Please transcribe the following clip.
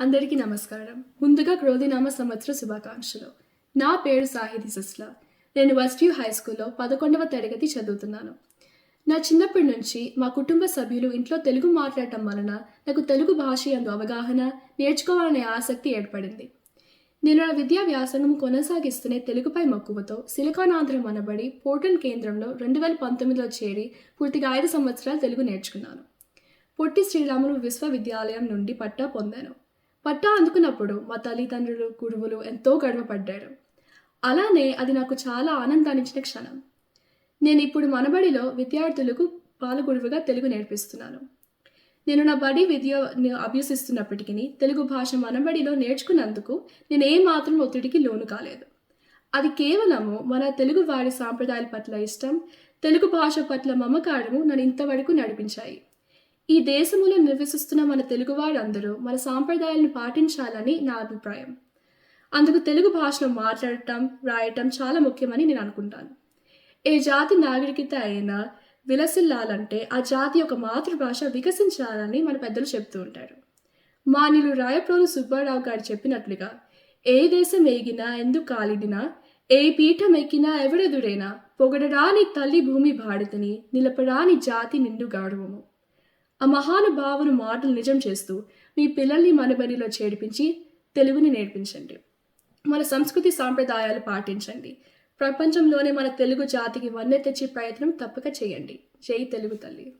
అందరికీ నమస్కారం. ముందుగా క్రోధినామ సంవత్సర శుభాకాంక్షలు. నా పేరు సాహితీ సిస్ల. నేను వెస్ట్వ్యూ హై స్కూల్లో పదకొండవ తరగతి చదువుతున్నాను. నా చిన్నప్పటి నుంచి మా కుటుంబ సభ్యులు ఇంట్లో తెలుగు మాట్లాడటం వలన నాకు తెలుగు భాష యందు అవగాహన నేర్చుకోవాలనే ఆసక్తి ఏర్పడింది. నేను నా విద్యా వ్యాసంగం కొనసాగిస్తూనే తెలుగుపై మక్కువతో సిలికానాంధ్రం అనబడి పోర్టల్ కేంద్రంలో రెండు వేల పంతొమ్మిదిలో చేరి పూర్తిగా ఐదు సంవత్సరాలు తెలుగు నేర్చుకున్నాను. పొట్టి శ్రీరాములు విశ్వవిద్యాలయం నుండి పట్టా పొందాను. పట్టా అందుకున్నప్పుడు మా తల్లిదండ్రులు గురువులు ఎంతో గర్వపడ్డారు. అలానే అది నాకు చాలా ఆనందాన్నిచ్చిన క్షణం. నేను ఇప్పుడు మనబడిలో విద్యార్థులకు పాలగురువుగా తెలుగు నేర్పిస్తున్నాను. నేను నా బడి విద్యను అభ్యసిస్తున్నప్పటికీ తెలుగు భాష మనబడిలో నేర్చుకున్నందుకు నేను ఏమాత్రం ఒత్తిడికి లోను కాలేదు. అది కేవలము మన తెలుగు వారి సాంప్రదాయాల పట్ల ఇష్టం తెలుగు భాష పట్ల మమకారము నన్ను ఇంతవరకు నడిపించాయి. ఈ దేశంలో నివసిస్తున్న మన తెలుగువారందరూ మన సాంప్రదాయాలను పాటించాలని నా అభిప్రాయం. అందుకు తెలుగు భాషలో మాట్లాడటం రాయటం చాలా ముఖ్యమని నేను అనుకుంటాను. ఏ జాతి నాగరికత అయినా విలసిల్లాలంటే ఆ జాతి యొక్క మాతృభాష వికసించాలని మన పెద్దలు చెప్తూ ఉంటారు. మానిలు రాయప్రోలు సుబ్బారావు గారు చెప్పినట్లుగా ఏ దేశం ఎగినా ఎందుకు కాలిడినా ఏ పీఠం ఎక్కినా ఎవడెదురైనా పొగడరాని తల్లి భూమి భారతిని నిలపరాని జాతి నిండు గౌరవము ఆ మహానుభావుని మాటలు నిజం చేస్తూ మీ పిల్లల్ని మనబడిలో చేర్పించి తెలుగుని నేర్పించండి. మన సంస్కృతి సాంప్రదాయాలు పాటించండి. ప్రపంచంలోనే మన తెలుగు జాతికి వన్నె తెచ్చే ప్రయత్నం తప్పక చేయండి. జై తెలుగు తల్లి.